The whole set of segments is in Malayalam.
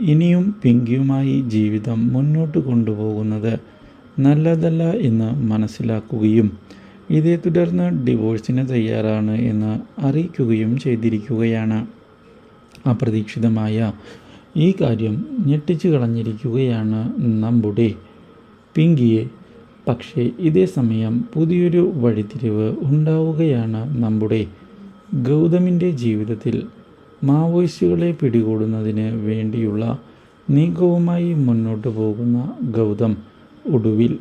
ഇനിയും പിങ്കിയുമായി ജീവിതം മുന്നോട്ട് കൊണ്ടുപോകുന്നത് നല്ലതല്ല എന്ന് മനസ്സിലാക്കുകയും ഇതേ തുടർന്ന് ഡിവോഴ്സിന് തയ്യാറാണ് എന്ന് അറിയിക്കുകയും ചെയ്തിരിക്കുകയാണ്. അപ്രതീക്ഷിതമായ ഈ കാര്യം ഞെട്ടിച്ചു കളഞ്ഞിരിക്കുകയാണ് നമ്മുടെ പിങ്കിയെ. പക്ഷേ ഇതേ സമയം പുതിയൊരു വഴിത്തിരിവ് ഉണ്ടാവുകയാണ് നമ്മുടെ ഗൗതമിന്റെ ജീവിതത്തിൽ. മാവോയിസ്റ്റുകളെ പിടികൂടുന്നതിന് വേണ്ടിയുള്ള നീക്കവുമായി മുന്നോട്ട് പോകുന്ന ഗൗതം ഒടുവിൽ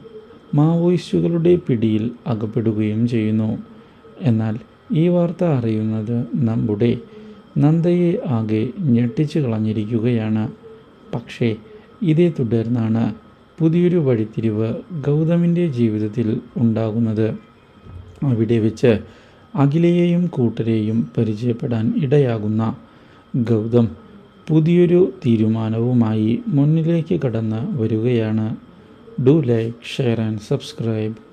മാവോയിസ്റ്റുകളുടെ പിടിയിൽ അകപ്പെടുകയും ചെയ്യുന്നു. എന്നാൽ ഈ വാർത്ത അറിയുന്നത് നമ്മുടെ നന്ദയെ ആകെ ഞെട്ടിച്ചു കളഞ്ഞിരിക്കുകയാണ്. പക്ഷേ ഇതേ തുടർന്നാണ് പുതിയൊരു വഴിത്തിരിവ് ഗൗതമിന്റെ ജീവിതത്തിൽ ഉണ്ടാകുന്നത്. അവിടെ വെച്ച് അഖിലയെയും കൂട്ടരെയും പരിചയപ്പെടാൻ ഇടയാകുന്ന ഗൗതം പുതിയൊരു തീരുമാനവുമായി മുന്നിലേക്ക് കടന്ന് വരികയാണ്. Do like share and subscribe